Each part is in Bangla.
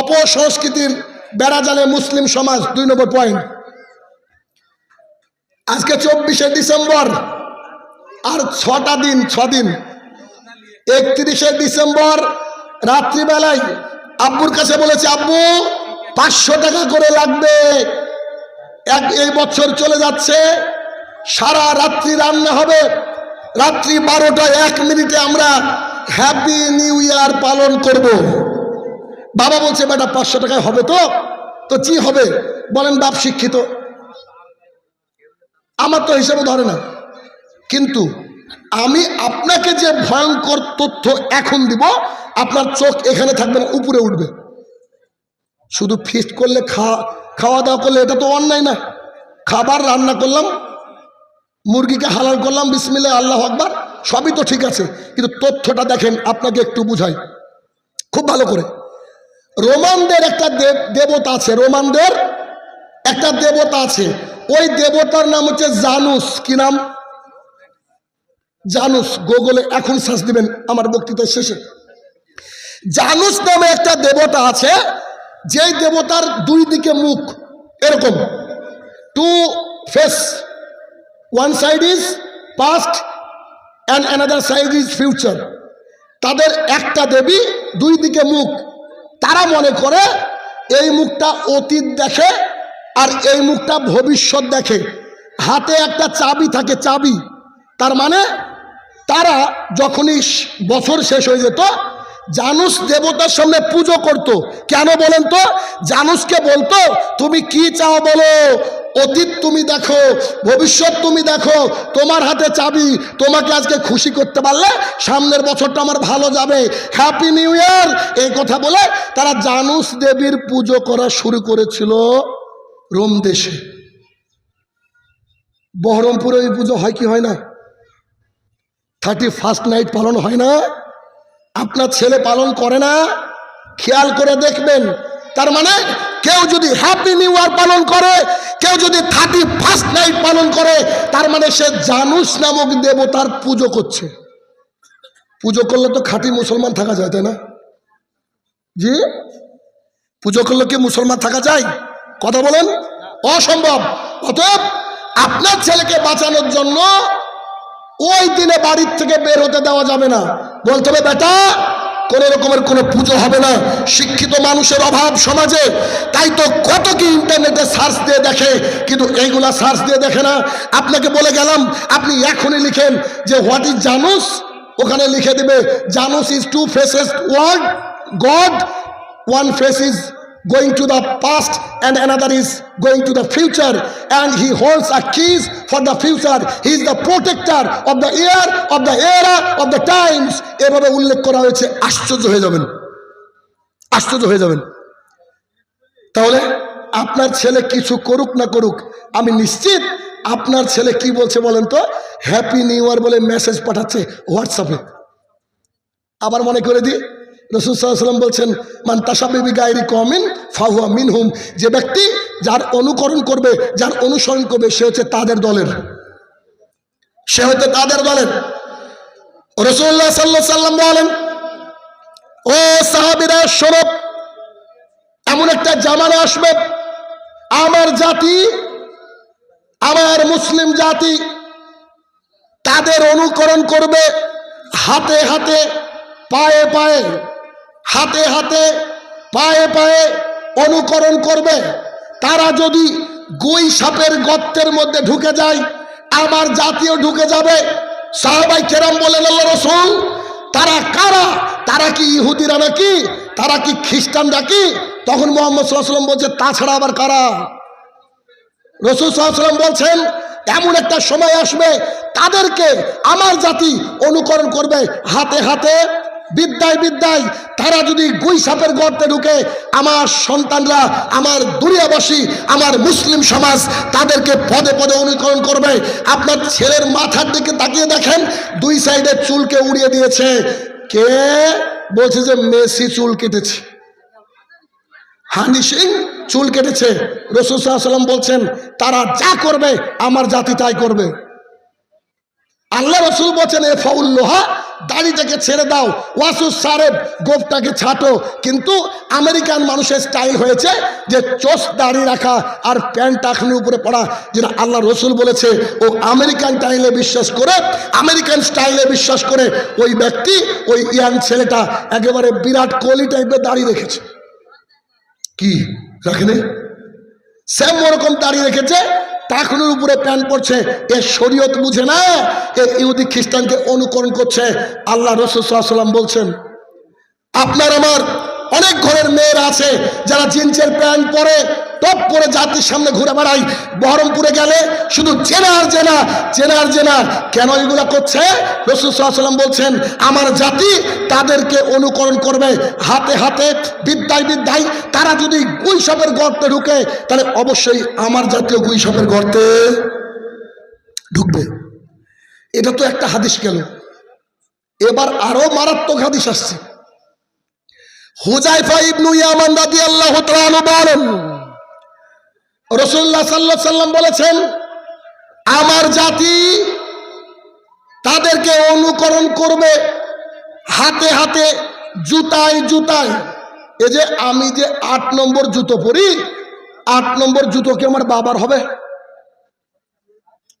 অপসংস্কৃতির বেড়াজালে মুসলিম সমাজ, দুই নম্বর পয়েন্ট আজকে চব্বিশে ডিসেম্বর, আর ছটা দিন ছ দিন একত্রিশে ডিসেম্বর, রাত্রিবেলায় আব্বুর কাছে বলেছে, আব্বু, পাঁচশো টাকা করে লাগবে। এক, এই বছর চলে যাচ্ছে, সারা রাত্রি রান্না হবে। রাত্রি বারোটা এক মিনিটে আমরা হ্যাপি নিউ ইয়ার পালন করব। বাবা বলছে, বেটা, পাঁচশো টাকায় হবে তো? তো কি হবে? বলেন, বাপ শিক্ষিত। আমার তো হিসাবে ধরে না। কিন্তু আমি আপনাকে যে ভয়ঙ্কর তথ্য এখন দিব, আপনার চোখ এখানে থাকবে না, উপরে উঠবে। শুধু ফিস্ট করলে খাওয়া খাওয়া দাওয়া করলে এটা তো অন্যায় না। খাবার রান্না করলাম, মুরগিকে হালাল করলাম বিসমিল্লা আল্লাহ আকবার, সবই তো ঠিক আছে। কিন্তু তথ্যটা দেখেন, আপনাকে একটু বুঝাই। খুব ভালো করে। রোমানদের একটা দেব দেবতা আছে, রোমানদের একটা দেবতা আছে। ওই দেবতার নাম হচ্ছে জানুস। কি নাম? জানুস। গুগলে এখন শ্বাস দিবেন আমার বক্তৃতার শেষে। জানুস নামে একটা দেবতা আছে, যেই দেবতার দুই দিকে মুখ এরকম। Two face one side is past and another side is future তাদের একটা দেবী দুই দিকে মুখ। তারা মনে করে এই মুখটা অতীত দেখে আর এই মুখটা ভবিষ্যৎ দেখে। হাতে একটা চাবি থাকে, চাবি। তার মানে তারা যখনই বছর শেষ হয়ে যেত, জানুস দেবতার সামনে পুজো করত। কেন বলেন তো? জানুসকে বলতো, তুমি কি চাও বলো? অতীত তুমি দেখো, ভবিষ্যৎ তুমি দেখো, তোমার হাতে চাবি, তোমাকে আজকে খুশি করতে পারলে সামনের বছরটা আমার ভালো যাবে। হ্যাপি নিউ ইয়ার এই কথা বলে তারা জানুস দেবীর পুজো করা শুরু করেছিল রোম দেশে। বহরমপুরে ওই পুজো হয় কি হয় না? থার্টি ফার্স্ট নাইট পালন হয় না। আপনার ছেলে পালন করে না। খেয়াল করে দেখবেন। তার মানে কেউ যদি হ্যাপি নিউ ইয়ার পালন করে, কেউ যদি থার্টি ফার্স্ট নাইট পালন করে, তার মানে সে জানুস নামক দেবতার পুজো করছে। পুজো করলে তো খাঁটি মুসলমান থাকা যায়, তাই না? জি? পুজো করলে কি মুসলমান থাকা যায়? কথা বলেন? অসম্ভব। অতএব আপনার ছেলেকে বাঁচানোর জন্য ওই দিনে বাড়ির থেকে বের হতে দেওয়া যাবে না। বলতে হবে, বেটা কোন রকমের কোনো পুজো হবে না। শিক্ষিত মানুষের অভাব সমাজে। তাই তো কত কি ইন্টারনেটে সার্চ দিয়ে দেখে, কিন্তু এইগুলা সার্চ দিয়ে দেখে না। আপনাকে বলে গেলাম, আপনি এখনই লিখেন যে হোয়াট ইজ জানুস ওখানে লিখে দেবে Janus is two faces word god one face is going to the past and another is going to the future and he holds a keys for the future he is the protector of the year of the era of the times এভাবে উল্লেখ করা হয়েছে আশ্চর্য হয়ে যাবেন আশ্চর্য হয়ে যাবেন তাহলে আপনার ছেলে কিছু করুক না করুক আমি নিশ্চিত আপনার ছেলে কি বলছে বলেন তো হ্যাপি নিউ ইয়ার বলে মেসেজ পাঠাচ্ছে হোয়াটসঅ্যাপে আবার মনে করে দিই রসুল সাল্লাম বলছেন, মান তাসাবিবি গায়রি কমিন ফাহুয়া মিনহুম। যে ব্যক্তি যার অনুকরণ করবে, যার অনুসরণ করবে, সে হচ্ছে তাদের দলের। সে হচ্ছে তাদের দলের। রসুল্লাহ সাল্লাহ সাল্লাম বলেন, ও সাহাবিরা সরব এমন একটা জামানা আসবে। আমার জাতি, আমার মুসলিম জাতি তাদের অনুকরণ করবে হাতে হাতে, পায়ে পায়ে। হাতে হাতে, পায়ে পায়ে অনুকরণ করবে। তারা যদি গুই সাপের গর্তের মধ্যে ঢুকে যায়, আমার জাতীয় ঢুকে যাবে। সাহাবাই কেরাম বলেন, আল্লাহ রসুল, তারা কারা? তারা কি ইহুদিরা নাকি? তারা কি খ্রিস্টানরা কি? তখন মোহাম্মদ সাল্লাম বলছে, তাছাড়া আবার কারা? রসুল সাল্লাম বলছেন, এমন একটা সময় আসবে, তাদেরকে আমার জাতি অনুকরণ করবে হাতে হাতে বিদ্যায় বিদ্যায় তারা যদি গুই সাপের গর্তে ঢুকে, আমার সন্তানরা, আমার দুনিয়াবাসী, আমার মুসলিম সমাজ তাদেরকে পদে পদে অনুকরণ করবে। আপনার ছেলের মাথার দিকে তাকিয়ে দেখেন, দুই সাইডে চুলকে উড়িয়ে দিয়েছে। কে? বলছে যে মেসি চুল কেটেছে। হানি সিং চুল কেটেছে। রসুল সাল্লাম বলছেন, তারা যা করবে, আমার জাতি তাই করবে। আল্লাহ রসুল বলছেন, এ ফাউল্লোহা দাড়িটাকে ছেড়ে দাও। ওয়াসু সারেব গোপটাকে ছাটো। কিন্তু আমেরিকান মানুষের স্টাইল হয়েছে যে চোষ দাড়ি রাখা আর প্যান্ট টাকনি উপরে পড়া, যেটা আল্লাহ রসুল বলেছে। ও আমেরিকান স্টাইলে বিশ্বাস করে, আমেরিকান স্টাইলে বিশ্বাস করে ওই ব্যক্তি, ওই ইয়াং ছেলেটা একেবারে বিরাট কোহলি টাইপের দাড়ি রেখেছে। কি? রাখেনি? সেম ওরকম দাঁড়িয়ে রেখেছে টাকনুর উপরে প্যান্ট পড়ছে। এ শরীয়ত বুঝে না, এ ইহুদি খ্রিস্টানকে অনুকরণ করছে। আল্লাহ রসুলাম বলছেন, আপনার আমার অনেক ঘরের মেয়েরা আছে, যারা জিন্সের প্যান্ট পরে টপ পরে জাতির সামনে ঘুরে বেড়াই। বহরমপুরে গেলে শুধু জেনার জেনা জেনার জেনা। কেন এগুলা করছে? রসুলাম বলছেন, আমার জাতি তাদেরকে অনুকরণ করবে। হাতে হাতে, বিদ্যায় বিদ্যায়, তারা যদি গুইসবের গর্তে ঢুকে, তাহলে অবশ্যই আমার জাতীয় গুইসবের গর্তে ঢুকবে। এটা তো একটা হাদিস গেল। এবার আরও মারাত্মক হাদিস আসছে। হুজাইফা ইবনু ইয়ামান রাদিয়াল্লাহু তাআলা বলেন রাসূলুল্লাহ সাল্লাল্লাহু আলাইহি সাল্লাম বলেছেন, আমার জাতি তাদেরকে অনুকরণ করবে হাতে হাতে, জুতায় জুতায়। এই যে আমি যে আট নম্বর জুতো পরি, আট নম্বর জুতো কি আমার বাবার হবে?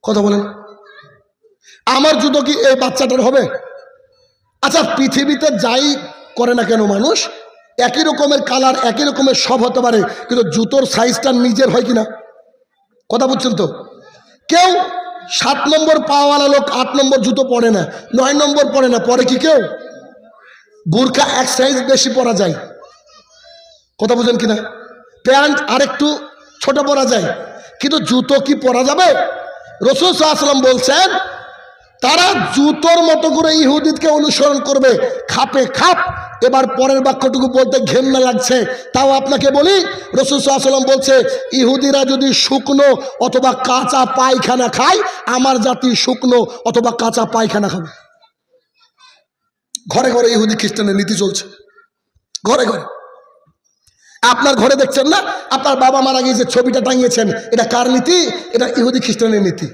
কথা বলেন। আমার জুতো কি এই বাচ্চাটার হবে? আচ্ছা পৃথিবীতে যাই করে না কেন মানুষ একই রকমের কালার, একই রকমের সব হতে পারে, কিন্তু জুতোর সাইজটা নিজের হয় কিনা? কথা বুঝছেন তো? কেউ সাত নম্বর পাওয়ালা লোক আট নম্বর জুতো পরে না, নয় নম্বর পরে না, পরে কি কেউ? বুরকা এক সাইজ বেশি পরা যায়। কথা বুঝেন কিনা? প্যান্ট আরেকটু ছোট পরা যায়, কিন্তু জুতো কি পরা যাবে? রসুল সাল্লাম বলছেন, তারা জুতোর মতো করে ইহুদিদকে অনুসরণ করবে, খাপে খাপ এবার পরের বাক্যটুকু বলতে ঘেন্না লাগছে। তাও আপনাকে বলি, রসুল সাল্লাম বলছে, ইহুদিরা যদি শুকনো অথবা কাঁচা পায়খানা খায়, আমার জাতি শুকনো অথবা কাঁচা পায়খানা খাবে। ঘরে ঘরে ইহুদি খ্রিস্টানের নীতি চলছে। ঘরে ঘরে। আপনার ঘরে দেখছেন না, আপনার বাবা মারা গিয়ে যে ছবিটা টাঙিয়েছেন, এটা কার নীতি? এটা ইহুদি খ্রিস্টানের নীতি।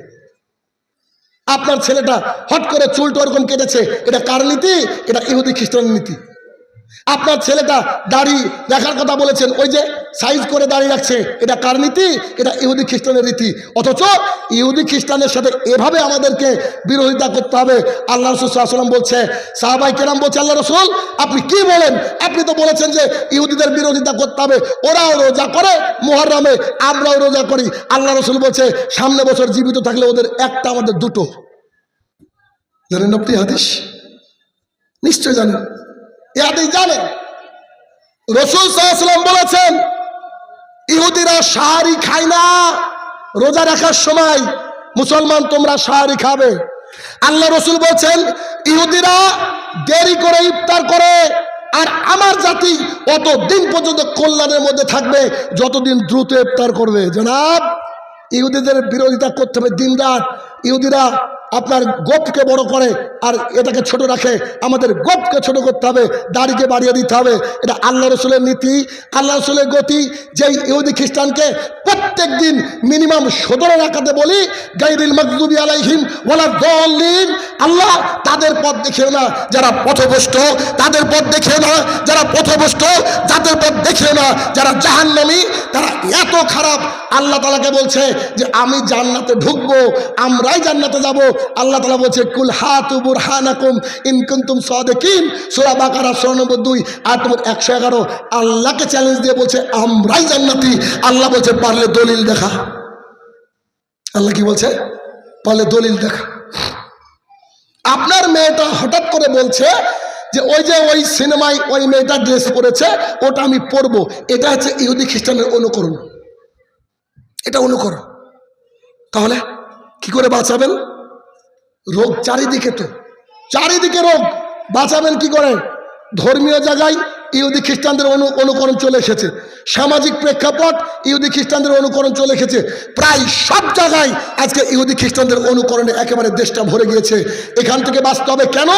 আপনার ছেলেটা হট করে চুলটা ওরকম কেটেছে, এটা কার নীতি? এটা ইহুদি খ্রিস্টানের নীতি। আপনার ছেলেটা দাড়ি রাখার কথা বলেছেন, ওই যে সাইজ করে দাড়ি রাখছে, এটা কার নীতি? এটা ইহুদি খ্রিস্টানের রীতি অথচ ইহুদি খ্রিস্টানের সাথে এভাবে আমাদেরকে বিরোধিতা করতে হবে। আল্লাহ রসুল সাল্লাম বলছে, সাহাবাই কেরাম বলছে, আল্লাহ রসুল, আপনি কি বলেন? আপনি তো বলেছেন যে ইহুদিদের বিরোধিতা করতে হবে। ওরাও রোজা করে মোহরমে আমরাও রোজা করি। আল্লাহ রসুল বলছে, সামনে বছর জীবিত থাকলে ওদের একটা, আমাদের দুটো। জানেন আপনি হাদিস? নিশ্চয় জানেন। এ হাদিস জানেন? রসুল সাল্লাম বলেছেন, ইহুদিরা সাহারি খায় না, রোজা রাখার সময় মুসলমান তোমরা সাহারি খাবে। আল্লাহ রসুল বলছেন, ইহুদিরা দেরি করে ইফতার করে, আর আমার জাতি অত দিন পর্যন্ত কল্যাণের মধ্যে থাকবে, যতদিন দ্রুত ইফতার করবে। জনাব, ইহুদিদের বিরোধিতা করতে হবে দিন রাত ইহুদিরা আপনার গোপকে বড় করে আর এটাকে ছোট রাখে। আমাদের গোপকে ছোট করতে হবে, দাড়িকে বাড়িয়ে দিতে হবে। এটা আল্লাহ রসুলের নীতি, আল্লাহ রসুলের গতি। যেই ইহুদি খ্রিস্টানকে প্রত্যেক দিন মিনিমাম সতেরো রাখাতে বলি গাইরিল মকদুবি আলাইহিম ওলা দলিন, আল্লাহ তাদের পথ দেখেও না, যারা পথভ্রষ্ট। তাদের পথ দেখেও না, যারা পথভ্রষ্ট। যাদের পথ দেখেও না, যারা জাহান্নামী, তারা এত খারাপ। আল্লাহ তালাকে বলছে যে, আমি জান্নাতে ঢুকবো, আমরাই জান্নাতে যাব। আল্লাহ তালা বলছে, কুল হাতু বুরহানাকুম ইনকুন্তুম সাদেকিন। সূরা বাকারা 92 আর তোমার একশো এগারো। আল্লাহকে চ্যালেঞ্জ দিয়ে বলছে, আমরাই জান্নাতি। আল্লাহ বলছে, পারলে দলিল দেখা। আল্লাহ কি বলছে? পারলে দলিল দেখা। আপনার মেয়েটা হঠাৎ করে বলছে যে, ওই যে ওই সিনেমায় ওই মেয়েটা ড্রেস পরেছে, ওটা আমি পরবো। এটা হচ্ছে ইহুদি খ্রিস্টানের অনুকরণ। এটা অনুকরণ। তাহলে কি করে বাঁচাবেন? রোগ চারিদিকে তো, চারিদিকে রোগ। বাঁচাবেন কি করে? ধর্মীয় জায়গায় ইহুদি খ্রিস্টানদের অনু, অনুকরণ চলে এসেছে। সামাজিক প্রেক্ষাপট ইহুদি খ্রিস্টানদের অনুকরণ চলে এসেছে। প্রায় সব জায়গায় আজকে ইহুদি খ্রিস্টানদের অনুকরণে একেবারে দেশটা ভরে গিয়েছে। এখান থেকে বাঁচতে হবে কেন?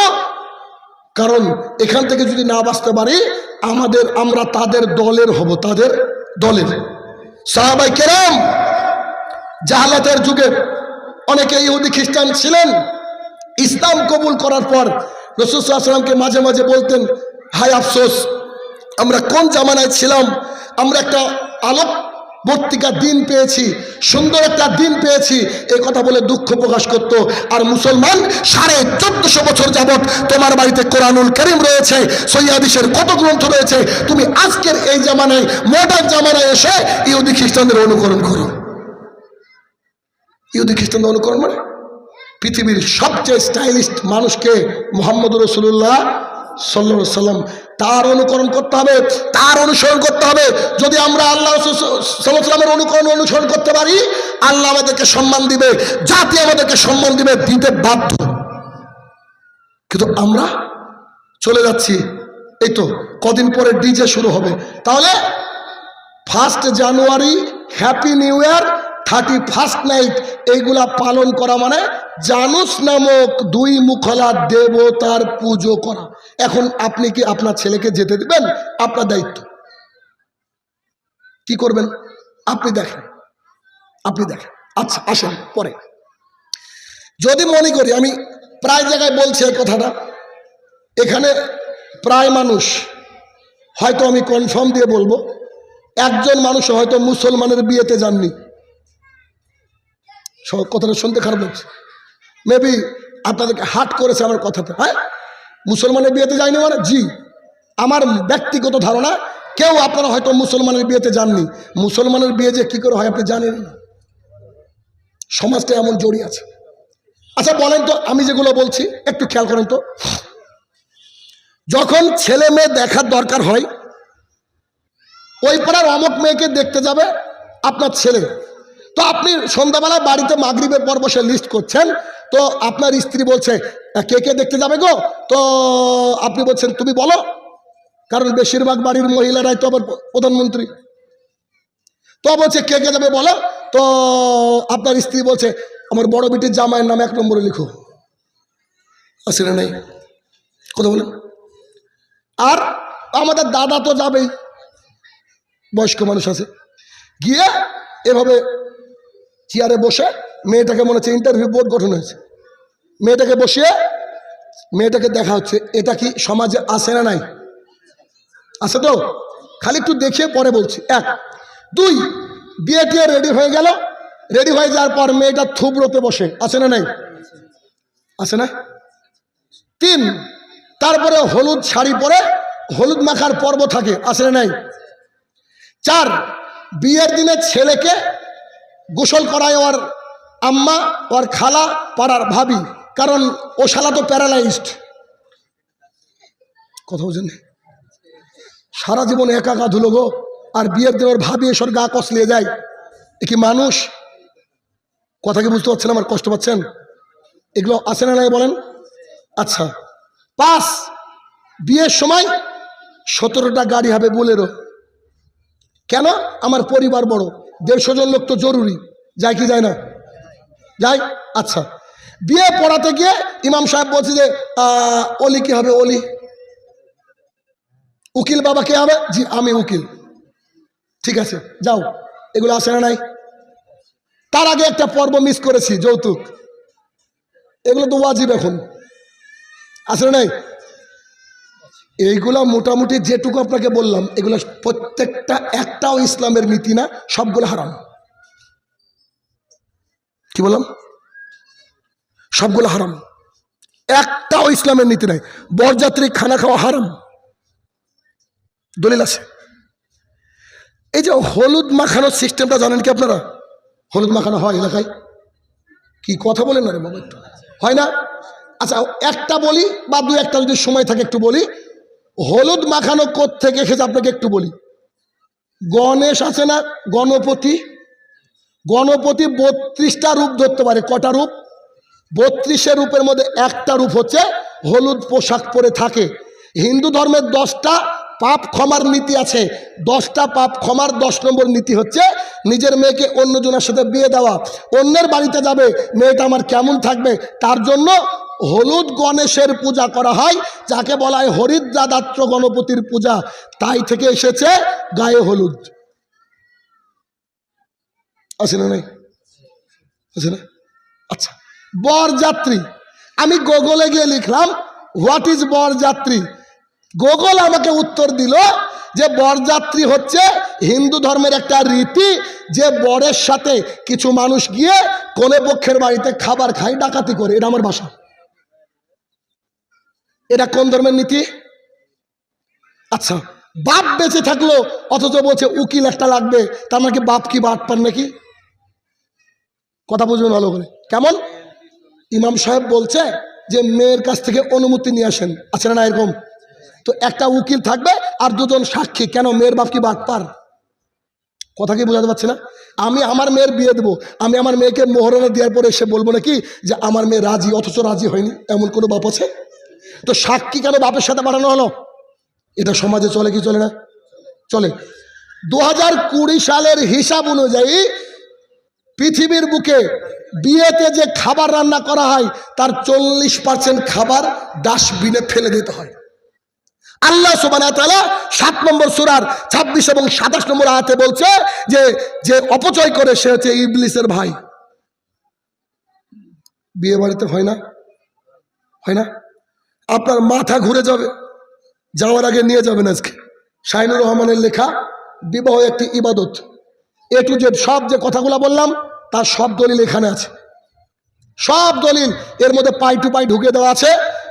কারণ এখান থেকে যদি না বাঁচতে পারি, আমাদের, আমরা তাদের দলের হব, তাদের দলের। সাহাবাই কেরাম, জাহালাতের যুগে অনেকে ইহুদি খ্রিস্টান ছিলেন। ইসলাম কবুল করার পর রসুলামকে মাঝে মাঝে বলতেন হাই আফসোস, আমরা কোন জামানায় ছিলাম? আমরা একটা আলোক বর্তিকা দিন পেয়েছি, সুন্দর একটা দিন পেয়েছি। এই কথা বলে দুঃখ প্রকাশ করত। আর মুসলমান সাড়ে চোদ্দশো বছর যাবৎ তোমার বাড়িতে কোরআনুল করিম রয়েছে সৈয়াদিসের কত গ্রন্থ রয়েছে। তুমি আজকের এই জামানায় মডার্ন জামানায় এসে ইহুদি খ্রিস্টানদের অনুকরণ করো। ইহুদি খ্রিস্টানদের অনুকরণ মানে? পৃথিবীর সবচেয়ে স্টাইলিস্ট মানুষকে মোহাম্মদ রসুল্লাহ সাল্লা সাল্লাম তার অনুকরণ করতে হবে, তার অনুসরণ করতে হবে। যদি আমরা আল্লাহ সাল্লামের অনুকরণ অনুসরণ করতে পারি, আল্লাহ আমাদেরকে সম্মান দিবে, জাতি আমাদেরকে সম্মান দিবে, দিতে বাধ্য। কিন্তু আমরা চলে যাচ্ছি, এই তো কদিন পরে ডিজে শুরু হবে। তাহলে first January happy new year thirty first night এইগুলা পালন করা মানে জানুস নামক দুই মুখলা দেবতার পুজো করা। এখন আপনি কি আপনার ছেলেকে যেতে দিবেন? আপনার দায়িত্ব। কি করবেন? আপনি দেখেন। আপনি দেখেন। আচ্ছা আসেন, পরে। যদি মনে করি, আমি প্রায় জায়গায় বলছি এই কথাটা। এখানে প্রায় মানুষ, হয়তো আমি কনফার্ম দিয়ে বলব, একজন মানুষ হয়তো মুসলমানের বিয়েতে যাননি। কথাটা শুনতে খারাপ লাগছে। মেবি আপনাদেরকে হাট করেছে আমার কথাটা। হ্যাঁ? মুসলমানের বিয়েতে যায়নি মানে? জি। আমার ব্যক্তিগত ধারণা, কেউ আপনারা হয়তো মুসলমানের বিয়েতে যাননি। মুসলমানের বিয়ে যে কী করে হয় আপনি জানেন না। সমাজটা এমন জড়িয়ে আছে। আচ্ছা বলেন তো, আমি যেগুলো বলছি, একটু খেয়াল করেন তো। যখন ছেলে মেয়ে দেখার দরকার হয়, ওই পাড়ার অমক মেয়েকে দেখতে যাবে আপনার ছেলে। তো আপনি সন্ধ্যাবেলায় বাড়িতে মাগরিবের পর বসে লিস্ট করছেন, তো আপনার স্ত্রী বলছে কে কে দেখতে যাবে গো? তো আপনি বলছেন, তুমি বলো। কারণ বেশিরভাগ বাড়ির মহিলারাই তো আবার প্রধানমন্ত্রী। তো বলছে, কে কে যাবে বলো? তো আপনার স্ত্রী বলছে, আমার বড় বিটির জামাইয়ের নাম এক নম্বরে লিখো। না নেই? কথা বলেন। আর আমাদের দাদা তো যাবেই, বয়স্ক মানুষ আছে। গিয়ে এভাবে চেয়ারে বসে মেয়েটাকে মনে হচ্ছে ইন্টারভিউ বোর্ড গঠন হয়েছে। মেয়েটাকে বসিয়ে মেয়েটাকে দেখা হচ্ছে, এটা কি সমাজে আছে না নাই? আছে তো? খালি একটু দেখিয়ে পরে বলছি। এক। দুই বিয়ে টিয়ে রেডি হয়ে গেল। রেডি হয়ে যাওয়ার পর মেয়েটা থুবড়োতে বসে। আছে না নাই? আছে না? তিন, তারপরে হলুদ শাড়ি পরে হলুদ মাখার পর্ব থাকে। আছে না নাই? চার, বিয়ের দিনে ছেলেকে গোসল করায় ওর আম্মা, ওর খালা, পাড়ার ভাবি। কারণ ও শালা তো প্যারালাইজড। কথা বুঝেন সারা জীবন একা একা ধুলো গো। আর বিয়ের দিন ওর ভাবি এসর গা কসলিয়ে যায়। এ কি মানুষ? কথা কি বুঝতে পারছেন আমার? কষ্ট পাচ্ছেন? এগুলো আছে না বলেন? আচ্ছা। পাস। বিয়ের সময় সতেরোটা গাড়ি হবে বোলেরো। কেন? আমার পরিবার বড়। দেড়শো জন লোক তো জরুরি। যায় কি যায় না? যাই আচ্ছা। বিয়ে পড়াতে গিয়ে ইমাম সাহেব বলছে যে অলি কি হবে অলি? উকিল বাবা কে হবে? জি, আমি উকিল। ঠিক আছে, যাও। এগুলো আসে না নাই? তার আগে একটা পর্ব মিস করেছি, যৌতুক। এগুলো তো ওয়াজিব এখন। আসে না নাই? এইগুলা মোটামুটি যেটুকু আপনাকে বললাম, এগুলো প্রত্যেকটা একটাও ইসলামের নীতি না, সবগুলো হারাম। কি বললাম? সবগুলো হারাম। একটাও ইসলামের নীতি নাই। বরযাত্রী খানা খাওয়া হারাম। দলিল আছে। এই যে হলুদ মাখানোর সিস্টেমটা জানেন কি আপনারা? হলুদ মাখানো হয় এলাকায়? কি কথা বলেন না রে বাবা একটু। হয় না? আচ্ছা একটা বলি বা দু একটা যদি সময় থাকে একটু বলি। হলুদ মাখানো কোথ থেকে এসেছে আপনাকে একটু বলি। গণেশ আছে না? গণপতি? গণপতি বত্রিশটা রূপ ধরতে পারে। কটা রূপ? বত্রিশের রূপের মধ্যে একটা রূপ হচ্ছে হলুদ পোশাক পরে থাকে। হিন্দু ধর্মের দশটা পাপ ক্ষমার নীতি আছে। দশটা পাপ ক্ষমার দশ নম্বর নীতি হচ্ছে নিজের মেয়েকে অন্যজনের সাথে বিয়ে দেওয়া। অন্যের বাড়িতে যাবে, মেয়েটা আমার কেমন থাকবে? তার জন্য হলুদ গণেশের পূজা করা হয়, যাকে বলা হয় হরিদ্রাদাত্র গণপতির পূজা। তাই থেকে এসেছে গায়ে হলুদ। আছে না নাই? আছে না? আচ্ছা বরযাত্রী। আমি গুগলে গিয়ে লিখলাম, হোয়াট ইজ বরযাত্রী? গুগল আমাকে উত্তর দিল যে বরযাত্রী হচ্ছে হিন্দু ধর্মের একটা রীতি যে বরের সাথে কিছু মানুষ গিয়ে কোনে পক্ষের বাড়িতে খাবার খায়, ডাকাতি করে। এটা আমার ভাষা। এটা কোন ধর্মের নীতি? আচ্ছা বাপ বেঁচে থাকল, অথচ বলছে, উকিল একটা লাগবে। তার মানে কি বাপ কি বাট পান নাকি? কথা বুঝবেন ভালো করে। কেমন? ইমাম সাহেব বলছে যে, মেয়ের কাছ থেকে অনুমতি নিয়ে আসেন। আছে না এরকম? তো একটা উকিল থাকবে আর দুজন সাক্ষী। কেন? মেয়ের বাপ কি বাট পার? কথা কি বোঝাতে পারছি না? আমি আমার মেয়ের বিয়ে দেবো। আমি আমার মেয়েকে মোহরানা দেওয়ার পরে এসে বলব নাকি যে, আমার মেয়ে রাজি, অথচ রাজি হয়নি। এমন কোনো বাপ আছে? তো সাক্ষী কেন বাপের সাথে পাঠানো হলো? এটা সমাজে চলে কি চলে না? চলে। দু হাজার কুড়ি সালের হিসাব অনুযায়ী পৃথিবীর বুকে বিয়েতে যে খাবার রান্না করা হয়, তার চল্লিশ পার্সেন্ট খাবার ডাস্টবিনে ফেলে দিতে হয়। আল্লাহ সুবান সাত নম্বর সুরার ছাব্বিশ এবং সাতাশ নম্বর আয়াতে বলছে যে যে অপচয় করে সে হচ্ছে ইবলিসের ভাই। বিয়ে বাড়িতে হয় না? হয় না? আপনার মাথা ঘুরে যাবে। যাওয়ার আগে নিয়ে যাবেন আজকে। শাহিনুর রহমানের লেখা, বিবাহ একটি ইবাদত। এ টু জেড সব যে কথাগুলো বললাম, তার সব দলিল এখানে আছে। সব দলিল এর মধ্যে পাই টু পাই ঢুকে দেওয়া আছে।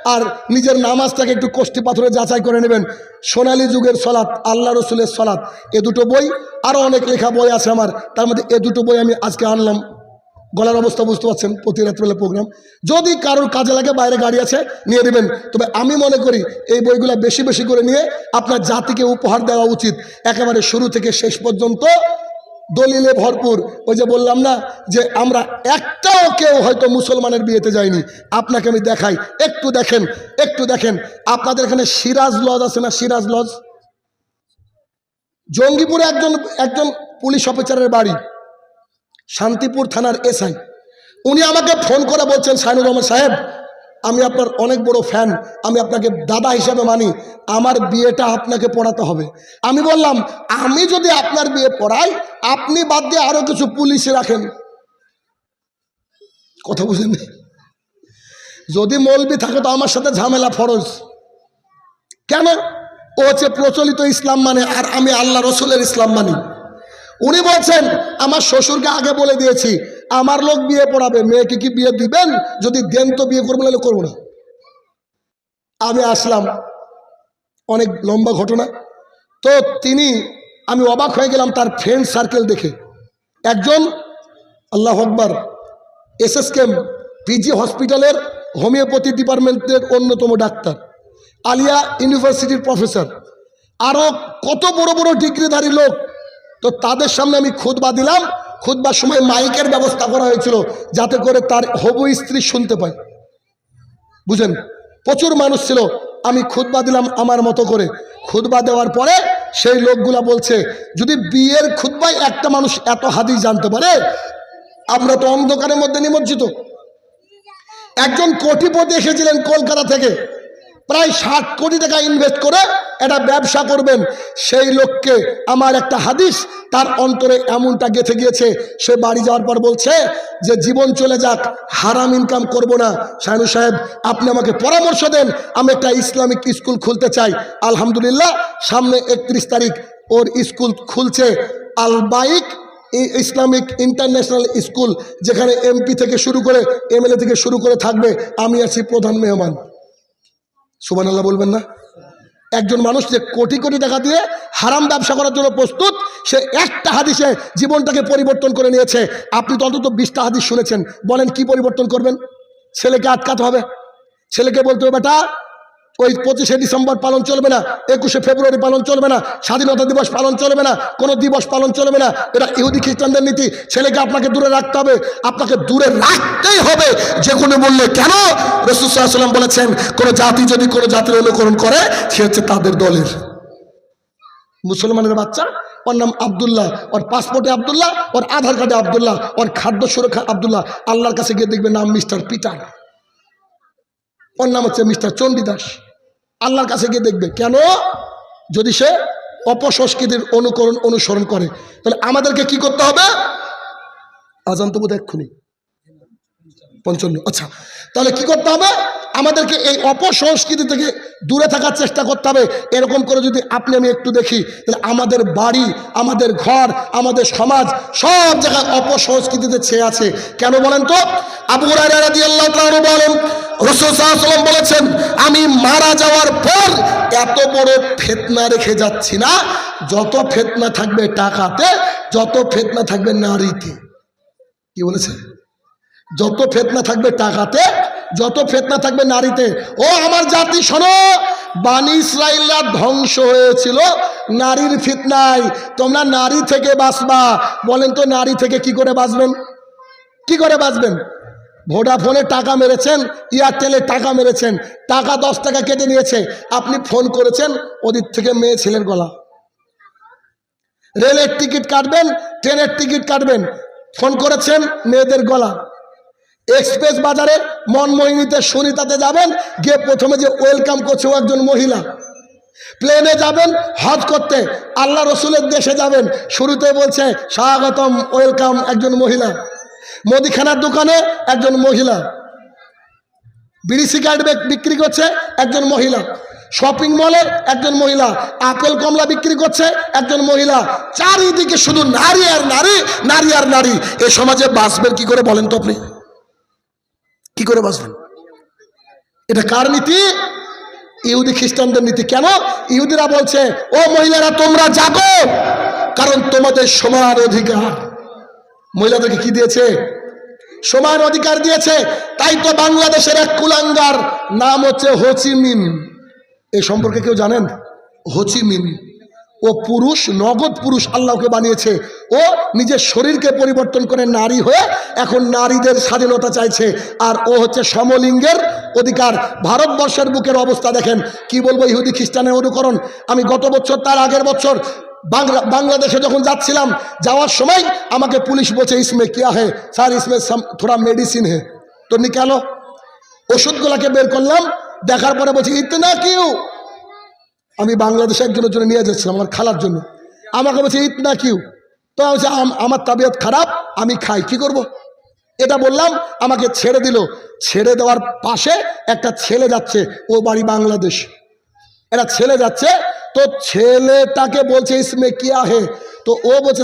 আর নিজের নামাজটাকে একটু কষ্টি পাথরে যাচাই করে নেবেন। সোনালী যুগের সলাৎ, আল্লাহ রসুলের সলাৎ, এ দুটো বই। আরও অনেক লেখা বই আছে আমার, তার মধ্যে এ দুটো বই আমি আজকে আনলাম। গলার অবস্থা বুঝতে পারছেন প্রতি রাত্রিবেলা প্রোগ্রাম যদি কারোর কাজে লাগে, বাইরে গাড়ি আছে, নিয়ে নেবেন। তবে আমি মনে করি এই বইগুলো বেশি বেশি করে নিয়ে আপনার জাতিকে উপহার দেওয়া উচিত। একেবারে শুরু থেকে শেষ পর্যন্ত দলিলে ভরপুর। ওই যে বললাম না যে আমরা একটাও কেউ হয়তো মুসলমানের বিয়েতে যাইনি। আপনাকে আমি দেখাই। একটু দেখেন একটু দেখেন। আপনাদের এখানে সিরাজ লজ আছে না সিরাজ লজ? জঙ্গিপুরে একজন একজন পুলিশ অফিসারের বাড়ি। শান্তিপুর থানার এসআই। উনি আমাকে ফোন করে বলছেন, সাইনুর রহমান সাহেব, আমি আপনার অনেক বড় ফ্যান, আমি আপনাকে দাদা হিসাবে মানি, আমার বিয়েটা আপনাকে পড়াতে হবে। আমি বললাম, আমি যদি আপনার বিয়ে পড়াই, আপনি বাদ দিয়ে আরও কিছু পুলিশে রাখেন। কথা বুঝেন যদি মলবি থাকে তো আমার সাথে ঝামেলা ফরজ। কেন? ও হচ্ছে প্রচলিত ইসলাম মানে আর আমি আল্লাহ রসুলের ইসলাম মানি। উনি বলছেন, আমার শ্বশুরকে আগে বলে দিয়েছি, আমার লোক বিয়ে পড়াবে, মেয়েকে কি বিয়ে দিবেন? যদি দেন তো বিয়ে করব নাহলে করব না। আমি আসলাম। অনেক লম্বা ঘটনা। তো তিনি, আমি অবাক হয়ে গেলাম তার ফ্রেন্ড সার্কেল দেখে। একজন, Allah Akbar S S KM PG হসপিটালের হোমিওপ্যাথি ডিপার্টমেন্টের অন্যতম ডাক্তার, আলিয়া ইউনিভার্সিটির প্রফেসর। আরও কত বড় বড় ডিগ্রিধারী লোক তো তাদের সামনে আমি খুদবা দিলাম। খুদবার সময় মাইকের ব্যবস্থা করা হয়েছিল যাতে করে তার হবু স্ত্রী শুনতে পায়। বুঝেন প্রচুর মানুষ ছিল। আমি খুদবা দিলাম আমার মতো করে। খুদবা দেওয়ার পরে সেই লোকগুলা বলছে, যদি বিয়ের খুদবায় একটা মানুষ এত হাদিস জানতে পারে, আমরা তো অন্ধকারের মধ্যে নিমজ্জিত। একজন কোটিপতি এসেছিলেন কলকাতা থেকে। প্রায় ষাট কোটি টাকা ইনভেস্ট করে একটা ব্যবসা করবেন। সেই লোককে আমার একটা হাদিস, তার অন্তরে এমনটা গেঁথে গিয়েছে। সে বাড়ি যাওয়ার পর বলছে যে, জীবন চলে যাক, হারাম ইনকাম করব না। শাহানু সাহেব, আপনি আমাকে পরামর্শ দেন, আমি একটা ইসলামিক স্কুল খুলতে চাই। আলহামদুলিল্লাহ, সামনে একত্রিশ তারিখ ওর স্কুল খুলছে Al Baik Islamic International School, যেখানে এমপি থেকে শুরু করে এমএলএ থেকে শুরু করে থাকবে। আমি আছি প্রধান মেহমান। সুবান আল্লাহ বলবেন না? একজন মানুষ যে কোটি কোটি টাকা দিয়ে হারাম ব্যবসা করার জন্য প্রস্তুত, সে একটা হাদিসে জীবনটাকে পরিবর্তন করে নিয়েছে। আপনি তো অন্তত বিশটা হাদিস শুনেছেন, বলেন কি পরিবর্তন করবেন? ছেলেকে আটকাতে হবে। ছেলেকে বলতে হবে, বেটা ওই পঁচিশে ডিসেম্বর পালন চলবে না, একুশে ফেব্রুয়ারি পালন চলবে না, স্বাধীনতা দিবস পালন চলবে না, কোনো দিবস পালন চলবে না। এটা ইহুদি খ্রিস্টানদের নীতি, ছেলেকে আপনাকে দূরে রাখতে হবে, আপনাকে দূরে রাখতেই হবে যে কোনো? মূল্যে কেন রসুসাল্লাম বলেছেন, কোনো জাতি যদি কোনো জাতির অনুকরণ করে, সে হচ্ছে তাদের দলের। মুসলমানের বাচ্চা, ওর নাম আবদুল্লাহ, ওর পাসপোর্টে আবদুল্লাহ, ওর আধার কার্ডে আবদুল্লাহ, ওর খাদ্য সুরক্ষা আবদুল্লাহ, আল্লাহর কাছে গিয়ে দেখবে নাম মিস্টার পিটার। ওর নাম হচ্ছে মিস্টার চণ্ডীদাস। আল্লাহর কাছে গিয়ে দেখবে। কেন? যদি সে অপসংস্কৃতির অনুকরণ অনুসরণ করে, তাহলে আমাদেরকে কি করতে হবে? আজান তো বোধ এক্ষুনি। পঞ্চান্ন। আচ্ছা তাহলে কি করতে হবে? আমাদেরকে এই অপসংস্কৃতি থেকে দূরে থাকার চেষ্টা করতে হবে। এরকম করে যদি আপনি, আমি একটু দেখি, তাহলে আমাদের বাড়ি, আমাদের ঘর, আমাদের সমাজ সব জায়গায় অপসংস্কৃতিতে ছেয়ে আছে। কেন বলেন তো? আবু রাদিয়াল্লাহু বলেন বলেছেন, আমি মারা যাওয়ার পর এত বড় ফেতনা রেখে যাচ্ছি না। যত ফেতনা থাকবে টাকাতে, যত ফেতনা থাকবে নারীতে। কি বলেছে? যত ফেতনা থাকবে টাকাতে যত ফেতনা থাকবে নারীতে। ও আমার জাতি, শোনো, বানি ইসরাইলরা ধ্বংস হয়েছিল নারীর ফিতনায়। তোমরা নারী থেকে বাঁচবা। বলেন তো নারী থেকে কি করে বাঁচবেন? কি করে বাঁচবেন? ভোডাফোনে টাকা মেরেছেন, এয়ারটেলে টাকা মেরেছেন, টাকা দশ টাকা কেটে নিয়েছে। আপনি ফোন করেছেন, ওদিক থেকে মেয়ে ছেলের গলা। রেলের টিকিট কাটবেন, ট্রেনের টিকিট কাটবেন, ফোন করেছেন, মেয়েদের গলা। এক্সপ্রেস বাজারে মনমোহিনীতে সুনিতাতে যাবেন, গিয়ে প্রথমে যে ওয়েলকাম করছে ও একজন মহিলা। প্লেনে যাবেন, হজ করতে, আল্লাহ রসুলের দেশে যাবেন, শুরুতে বলছে, স্বাগতম, ওয়েলকাম, একজন মহিলা। মুদিখানার দোকানে একজন মহিলা। বিড়ি সিগারেট বিক্রি করছে একজন মহিলা। শপিং মলে একজন মহিলা। আপেল কমলা বিক্রি করছে একজন মহিলা। চারিদিকে শুধু নারী আর নারী নারী আর নারী। এ সমাজে বাঁচবেন কি করে বলেন তো আপনি? কি করে বাঁচবেন? এটা কার নীতি? ইহুদি খ্রিস্টানদের নীতি। কেন? ইহুদিরা বলছে, ও মহিলারা, তোমরা জাগো, কারণ তোমাদের সমান অধিকার। মহিলাদেরকে কি দিয়েছে? সমান অধিকার দিয়েছে। তাই তো বাংলাদেশের এক কুলাঙ্গার নাম হচ্ছে হোচিমিন। এই সম্পর্কে কেউ জানেন? হোচিমিন। ও পুরুষ, নগদ পুরুষ আল্লাহকে বানিয়েছে। ও নিজের শরীরকে পরিবর্তন করে নারী হয়ে এখন নারীদের স্বাধীনতা চাইছে। আর ও হচ্ছে সমলিঙ্গের অধিকার। ভারতবর্ষের বুকের অবস্থা দেখেন। কি বলব, ইহুদি খ্রিস্টানের অনুকরণ? আমি গত বছর, তার আগের বছর বাংলা, বাংলাদেশে যখন যাচ্ছিলাম, যাওয়ার সময় আমাকে পুলিশ বলছে, ইসমে কিয়া হে? স্যার, ইসমে সম- থোড়া মেডিসিন হে। তো নি কেন ওষুধগুলাকে বের করলাম। দেখার পরে বলছি, ইতনা কিউ? আমি বাংলাদেশে একজনের জন্য নিয়ে যাচ্ছিলাম, আমার খালার জন্য। আমাকে বলছে, ইতনা কিউ? তো আমি আমার তাবিয়ত খারাপ, আমি খাই, কি করব। এটা বললাম, আমাকে ছেড়ে দিল। ছেড়ে দেওয়ার পাশে একটা ছেলে যাচ্ছে, ও বাড়ি বাংলাদেশ। এটা ছেলে যাচ্ছে, তো ছেলেটাকে বলছে, ইসমে কি আহে তো ও বলছে